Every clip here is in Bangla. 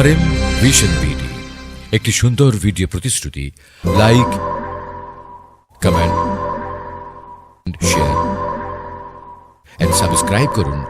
আর এম ভিশন বিডি একটি সুন্দর ভিডিও প্রতিশ্রুতি like comment share and subscribe করুন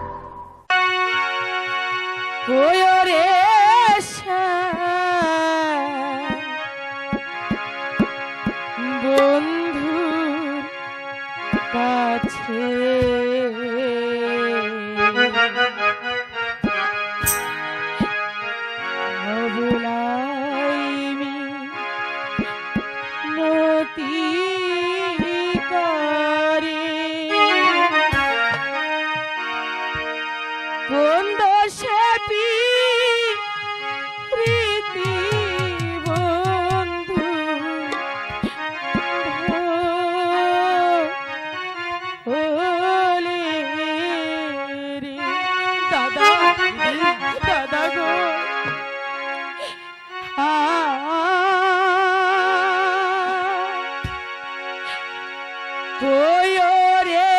রে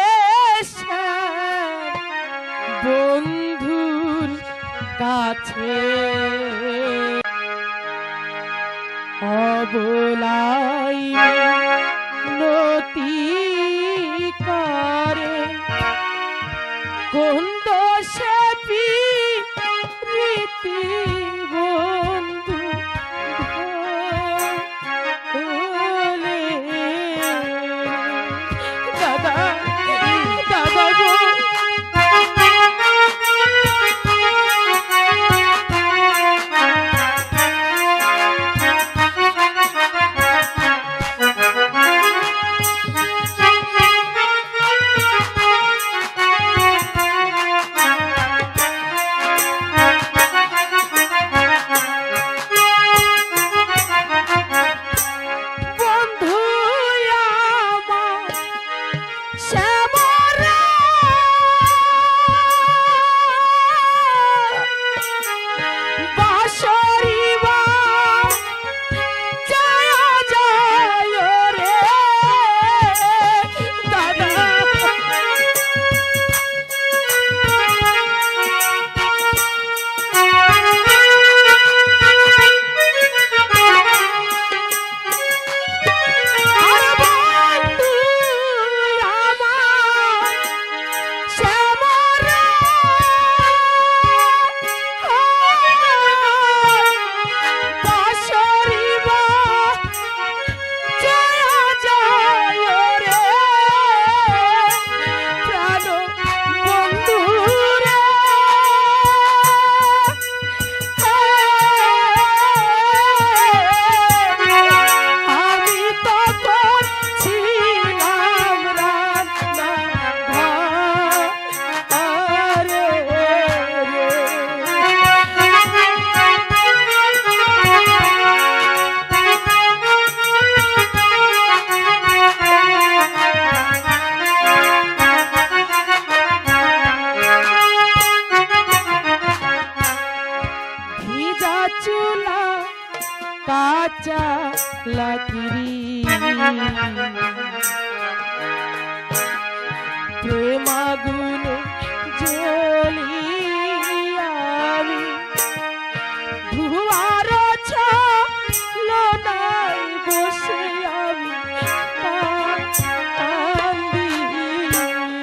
বন্ধুর কাছে। অবলাই নতি করে। কোন দোষে রীতি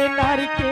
ধরে নারকে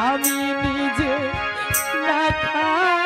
আমি নিজে না